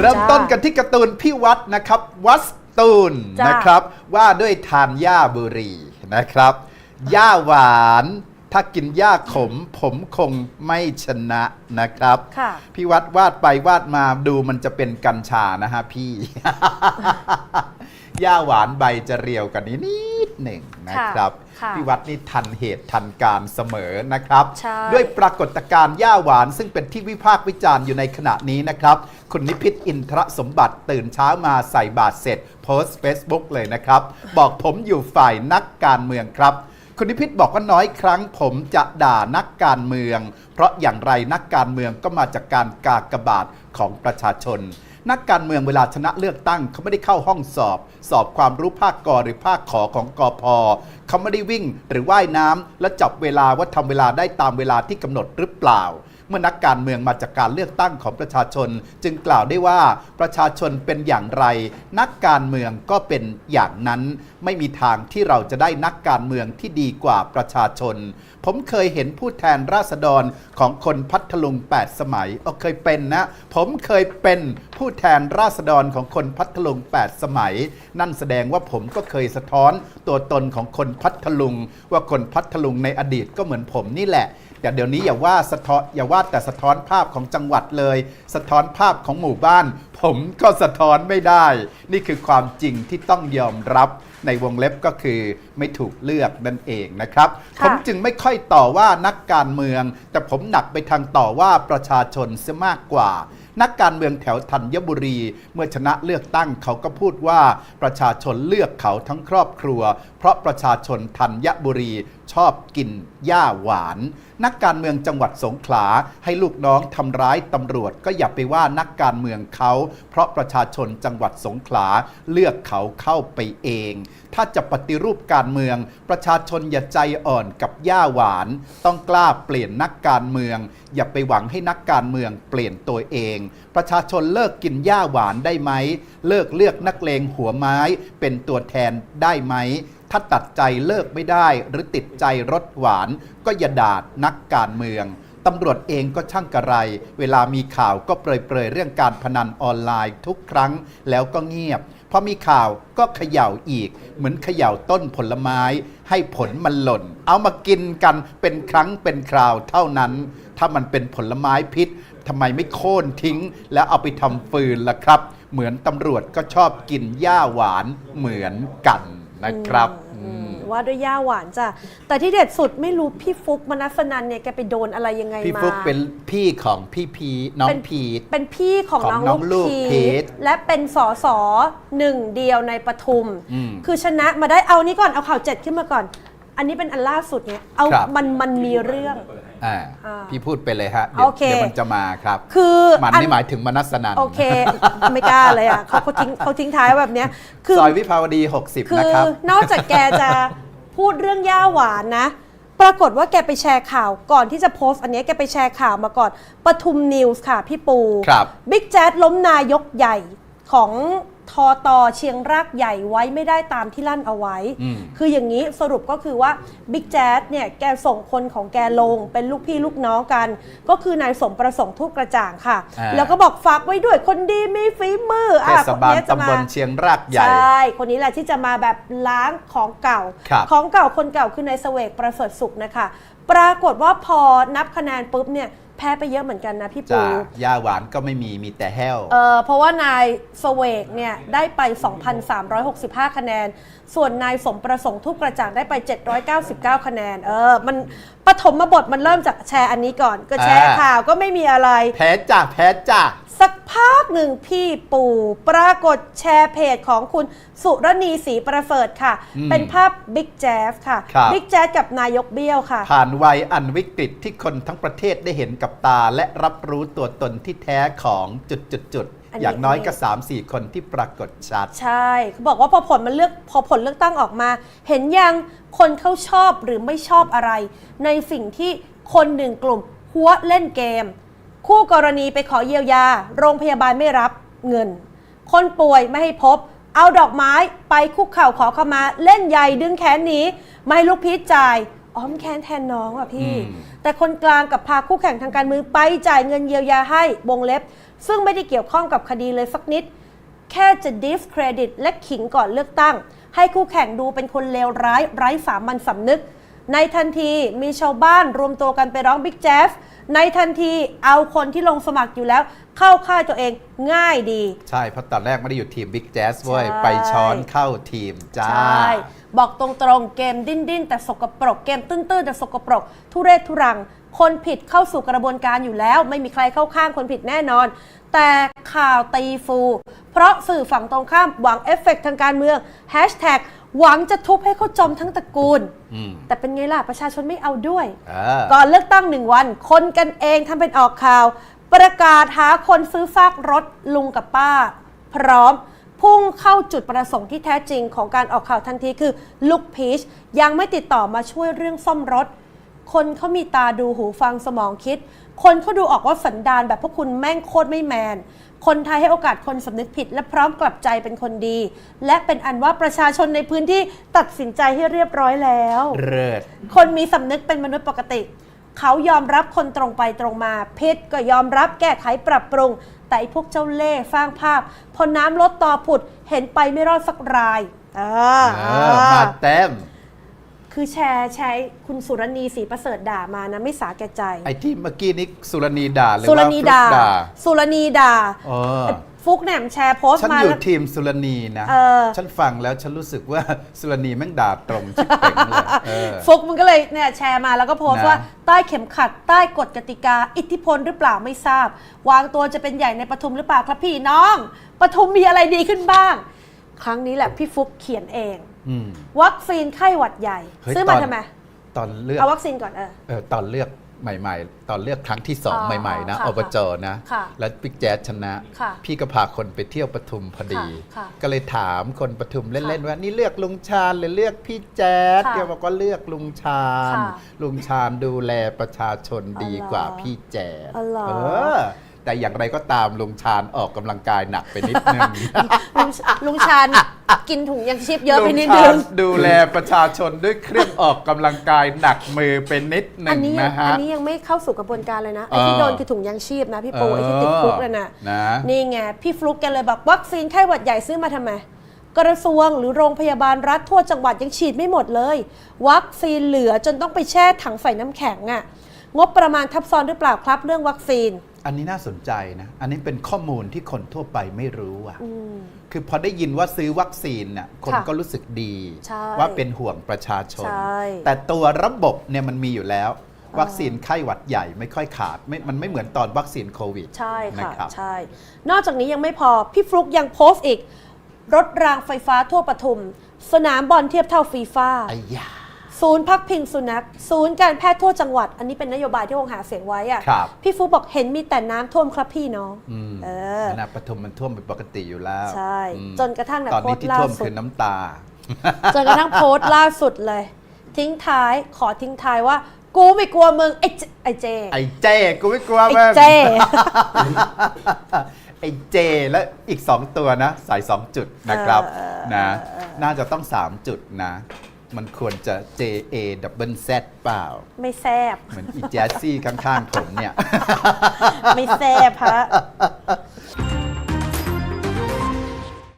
เริ่มต้นกันที่การ์ตูนพี่วัดนะครับ วัดตูนจ้ะ นะครับ ว่าด้วยทานหญ้าบุรีนะครับหญ้าหวาน ถ้ากินหญ้าขม ผมคงไม่ชนะนะครับ ค่ะ พี่วัดวาดไปวาดมาดูมันจะเป็นกัญชานะฮะพี่หญ้าหวานใบจะเรียวกันนี้นิด หนึ่งนะครับค่ะพี่วัดนี่ทันเหตุทันการเสมอนะครับ ใช่ ด้วยปรากฏการณ์หญ้าหวาน ซึ่งเป็นที่วิพากษ์วิจารณ์อยู่ในขณะนี้นะครับ คุณนิพิษอินทรสมบัติตื่นเช้ามาใส่บาตรเสร็จ โพสต์ Facebook เลยนะครับ บอกผมอยู่ฝ่ายนักการเมืองครับ คุณนิพิษบอกว่าน้อยครั้งผมจะด่านักการเมือง เพราะอย่างไรนักการเมืองก็มาจากการกากบาทของประชาชน นักการเมืองเวลาชนะเลือกตั้งเขาไม่ได้เข้าห้องสอบ สอบความรู้ภาคกอหรือภาคขอของกอพเขาไม่ได้วิ่งหรือว่ายน้ำและจับเวลาว่าทำเวลาได้ตามเวลาที่กำหนดหรือเปล่า เมื่อนักการเมืองมาจากการเลือกตั้งของประชาชน จึงกล่าวได้ว่าประชาชนเป็นอย่างไร นักการเมืองก็เป็นอย่างนั้น ไม่มีทางที่เราจะได้นักการเมืองที่ดีกว่าประชาชน ผมเคยเห็นผู้แทนราษฎรของคนพัทลุง 8 สมัยเอเคยเป็นนะ ผมเคยเป็นผู้แทนราษฎรของคนพัทลุง 8 สมัย นั่นแสดงว่าผมก็เคยสะท้อนตัวตนของคนพัทลุง ว่าคนพัทลุงในอดีตก็เหมือนผมนี่แหละ แต่เดี๋ยวนี้อย่าว่าสะท้อนอย่าว่าแต่สะท้อนภาพของจังหวัดเลย สะท้อนภาพของหมู่บ้าน ผมก็สะท้อนไม่ได้ นี่คือความจริงที่ต้องยอมรับในวงเล็บก็คือไม่ถูกเลือกนั่นเองนะครับค่ะผมจึงไม่ค่อยต่อว่านักการเมือง แต่ผมหนักไปทางต่อว่าประชาชนเสียมากกว่า นักการเมืองแถวธัญบุรี เมื่อชนะเลือกตั้งเขาก็พูดว่าประชาชนเลือกเขาทั้งครอบครัว เพราะประชาชนธัญบุรี ชอบกินหญ้าหวาน นักการเมืองจังหวัดสงขลาให้ลูกน้องทำร้ายตำรวจ ก็อย่าไปว่านักการเมืองเขา เพราะประชาชนจังหวัดสงขลาเลือกเขาเข้าไปเอง ถ้าจะปฏิรูปการเมือง ประชาชนอย่าใจอ่อนกับหญ้าหวาน ต้องกล้าเปลี่ยนนักการเมือง อย่าไปหวังให้นักการเมืองเปลี่ยนตัวเอง ประชาชนเลิกกินหญ้าหวานได้ไหม เลิกเลือกนักเลงหัวไม้เป็นตัวแทนได้ไหม ถ้าตัดใจเลิกไม่ได้ หรือติดใจรสหวาน ก็อย่าด่านักการเมืองตำรวจเองก็ช่างกระไร เวลามีข่าวก็เปรยๆเรื่องการพนันออนไลน์ทุกครั้งแล้วก็เงียบพอมีข่าวก็เขย่าอีก เหมือนเขย่าต้นผลไม้ ให้ผลมันหล่น เอามากินกันเป็นครั้งเป็นคราวเท่านั้น ถ้ามันเป็นผลไม้พิษทำไมไม่โค่นทิ้ง แล้วเอาไปทำฟืนล่ะครับ เหมือนตำรวจก็ชอบกินหญ้าหวานเหมือนกัน นะครับอืมว่าด้วยย่าหวานจ้ะ แต่ที่เด็ดสุดไม่รู้พี่ฟุกมนัสนันเนี่ยแกไปโดนอะไรยังไงพี่มาฟุกเป็นพี่ของพี่พีน้องเป็นพีทเป็นพี่ของของน้องน้องลูลูกกพีพีททและเป็นสอสอหนึ่งเดียวในปทุมอืมคือชนะมาได้เอานี่ก่อนเอาข่าวเจ็ดขึ้นมาก่อน อันนี้เป็นอันล่าสุดเนี่ยเอาครับมันมันมีเรื่อง อ่าอ่าพี่พูดไปเลยฮะเดี๋ยวโอเค เดี๋ยวมันจะมาครับ คือมันอันี่หมายถึงมนัสนันโอเค ไม่กล้าเลยอะเขาเขาทิ้งเขาทิ้งท้ายไว้แบบเนี้ยคือ ซอยวิภาวดี 60 คือนะครับ นอกจากแกจะพูดเรื่องย่าหวานนะ ปรากฏว่าแกไปแชร์ข่าวก่อนที่จะโพสต์อันเนี้ยแกไปแชร์ข่าวมาก่อนปทุมนิวส์ค่ะพี่ปูครับ บิ๊กแจ๊ดล้มนายกใหญ่ของ ทอตอเชียงรากใหญ่ไว้ไม่ได้ตามที่ลั่นเอาไว้ อืม คืออย่างนี้สรุปก็คือว่าบิ๊กแจ๊ดเนี่ยแกส่งคนของแกลงเป็นลูกพี่ลูกน้องกัน ก็คือนายสมประสงค์ทูปกระจ่างค่ะ อ่า แล้วก็บอกฝากไว้ด้วยคนดีมีฝีมือเทอะศบาลคนนี้จะมตำบลเชียงรากใหญ่ ใช่ คนนี้แหละที่จะมาแบบล้างของเก่า ครับของเก่าคนเก่าคือนายเสวกประเสริฐสุขนะคะ ปรากฏว่าพอนับคะแนนปุ๊บเนี่ย แพ้ไปเยอะเหมือนกันนะพี่ปู จ้าหญ้าหวานก็ไม่มีมีแต่แห้ว เออเพราะว่านายเสวกเนี่ยได้ไป 2,365 คะแนน ส่วนนายสมประสงค์ทุกกระจ่างได้ไป 799 คะแนน เออ มันปฐมบทมันเริ่มจากแชร์อันนี้ก่อน ก็แชร์อ่า ข่าวก็ไม่มีอะไร แพ้จ้าแพ้จ้า สักพักหนึ่งพี่ปู่ปรากฏแชร์เพจของคุณสุรณีศรีประเสริฐค่ะ อืมเป็นภาพบิ๊กแจ๊สค่ะครับ บิ๊กแจ๊สกับนายกเบี้ยวค่ะ ผ่านวัยอันวิกฤตที่คนทั้งประเทศได้เห็นกับตาและรับรู้ตัวตนที่แท้ของจุดจุดจุดๆๆอันนี้ อย่างน้อยก็อันนี้3-4 คนที่ปรากฏชัด ใช่เขาบอกว่าพอผลมันเลือกพอผลเลือกตั้งออกมา เห็นยังคนเขาชอบหรือไม่ชอบอะไร ในสิ่งที่คนหนึ่งกลุ่มหัวเล่นเกม คู่กรณีไปขอเยียวยา โรงพยาบาลไม่รับเงิน คนป่วยไม่ให้พบ เอาดอกไม้ไปคุกเข่าขอขมา เล่นใหญ่ดึงแขนหนีไม่ให้ลูกพีชจ่ายอ้อมแค้นแทนน้องอะพี่ อืม แต่คนกลางกับพาคู่แข่งทางการเมืองไปจ่ายเงินเยียวยาให้วงเล็บ ซึ่งไม่ได้เกี่ยวข้องกับคดีเลยสักนิด แค่จะดิฟเครดิตและขิงก่อนเลือกตั้ง ให้คู่แข่งดูเป็นคนเลวร้ายไร้สามัญสำนึก ในทันทีมีชาวบ้านรวมตัวกันไปร้องบิ๊กแจ๊ส ในทันทีเอาคนที่ลงสมัครอยู่แล้ว เข้าค่ายตัวเองง่ายดี ใช่เพราะตอนแรกไม่ได้อยู่ทีมบิ๊กแจ๊สเว้ย ใช่ ไปช้อนเข้าทีมจ้า ใช่ บอกตรงๆ เกมดิ้นดิ้นๆ แต่สกปรก เกมตื้นๆ แต่สกปรก ทุเรศทุรัง คนผิดเข้าสู่กระบวนการอยู่แล้ว ไม่มีใครเข้าข้างคนผิดแน่นอน แต่ข่าวตีฟู เพราะสื่อฝั่งตรงข้ามหวังเอฟเฟกต์ทางการเมืองแฮชแท็ก หวังจะทุบให้เขาจมทั้งตระกูล อืมแต่เป็นไงล่ะ ประชาชนไม่เอาด้วยเออก่อนเลือกตั้งหนึ่งวัน คนกันเองทำเป็นออกข่าว ประกาศหาคนซื้อซากรถลุงกับป้า พร้อม พุ่งเข้าจุดประสงค์ที่แท้จริงของการออกข่าวทันทีคือลูกพีชยังไม่ติดต่อมาช่วยเรื่องซ่อมรถ คนเขามีตาดูหูฟังสมองคิด คนเขาดูออกว่าสันดานแบบพวกคุณแม่งโคตรไม่แมน คนไทยให้โอกาสคนสำนึกผิด และพร้อมกลับใจเป็นคนดี และเป็นอันว่าประชาชนในพื้นที่ตัดสินใจให้เรียบร้อยแล้วเริดคนมีสำนึกเป็นมนุษย์ปกติ เขายอมรับคนตรงไปตรงมาผิดก็ยอมรับแก้ไขปรับปรุง แต่ไอ้พวกเจ้าเล่ห์สร้างภาพ พอน้ำลดต่อผุดเห็นไปไม่รอดสักรายเออเออมาเต็ม คือแชร์แชร์คุณสุรณีศรีประเสริฐด่ามานะไม่สาแก่ใจ ไอ้ที่เมื่อกี้นี้สุรณีด่าหรือสุรว่าณีฟลุ๊กด่าด่าสุรณีด่าเออฟุกแหนมแชร์โพสต์ฉันมา อยู่แล้วทีมสุรณีนะ เออ ฉันฟังแล้วฉันรู้สึกว่าสุรณีแม่งด่าตรงชิบเป่งเลยเออ ฟุกมันก็เลยเนี่ยแชร์มาแล้วก็โพสต์นะ ว่าใต้เข็มขัด ใต้กฎกติกา อิทธิพลหรือเปล่าไม่ทราบ วางตัวจะเป็นใหญ่ในปทุมหรือเปล่าครับพี่น้องปทุมมีอะไรดีขึ้นบ้าง ครั้งนี้แหละพี่ฟุกเขียนเองอืม วัคซีนไข้หวัดใหญ่ เฮ้ยซื้อมาตอน ทำไมตอนเลือกเอาวัคซีนก่อนเออ เออตอนเลือกใหม่ ๆ ตอนเลือกครั้งที่สองอ๋อใหม่ๆนะค่ะอบจนะ ค่ะแล้วบิ๊กแจ๊สชนะ ค่ะพี่ก็พาคนไปเที่ยวปทุมพอดี ค่ะค่ะก็เลยถามคนปทุมเล่นค่ะๆว่านี่เลือกลุงชาญหรือเลือกพี่แจ๊สค่ะแกบอกว่าเลือกลุงชาญ ค่ะลุงชาญดูแลประชาชนดีกว่าอ๋อเหรอพี่แจ๊สอ๋อเหรอ เออ แต่อย่างไรก็ตามลุงชาญออกกำลังกายหนักไปนิดนึง ลุงลุงชาญกินถุงยังชีพเยอะไปนิดลุนึงชาญงดูแลประชาชนด้วยเครื่องออกกำลังกายหนักมือเป็นนิดหอันึ่นงนี้ยังนะฮะ อันนี้ยังไม่เข้าสู่กระบวนการเลยนะไอ้เออที่โดนคือถุงยังชีพนะพี่ปูไอ้ที่ติดคุกเลยนะ นะ นี่ไง พี่ฟลุกแกเลยบอกวัคซีนไข้หวัดใหญ่ซื้อมาทำไม กระทรวงหรือโรงพยาบาลรัฐทั่วจังหวัดยังฉีดไม่หมดเลย วัคซีนเหลือจนต้องไปแช่ถังใส่น้ำแข็งอะ่ะ งบประมาณทับซ้อนหรือเปล่าครับ เรื่องวัคซีน อันนี้น่าสนใจนะ อันนี้เป็นข้อมูลที่คนทั่วไปไม่รู้อะ อืม คือพอได้ยินว่าซื้อวัคซีนน่ะคนค่ะก็รู้สึกดี ใช่ว่าเป็นห่วงประชาชน ใช่แต่ตัวระบบเนี่ยมันมีอยู่แล้ววัคซีนไข้หวัดใหญ่ไม่ค่อยขาดไม่มันไม่เหมือนตอนวัคซีนโควิดใช่นะค่ะครับ ใช่ นอกจากนี้ยังไม่พอ พี่ฟลุกยังโพสต์อีก รถรางไฟฟ้าทั่วปทุม สนามบอลเทียบเท่าฟีฟ่า ไอ้ยา ศูนย์พักพิงสุนัข ศูนย์การแพทย์ทั่วจังหวัด อันนี้เป็นนโยบายที่วงหาเสียงไว้อะครับ พี่ฟุกบอกเห็นมีแต่น้ำท่วมครับพี่น้องอืมเออนะปทุมมันท่วมเป็นปกติอยู่แล้วใช่อืมจนกระทั่งเนี่ยตอนนี้โพสต์ที่ล่าท่วมสุด คือน้ำตา จนกระทั่งโพสต์ล่าสุดเลย ทิ้งท้ายขอทิ้งท้ายว่า กูไม่กลัวมึงไอ้เจไอ้เจไอ้เจ้กูไม่กลัวไอ้มึง เจ ไอ้เจและอีก 2 ตัวนะใส่2จุดนะครับเออนะเออเออน่าจะต้อง 3 จุดนะ มันควรจะ J A double Z เปล่า ไม่แซบเหมือนอีแจสซี่ข้างๆผมเนี่ย ไม่แซบฮะ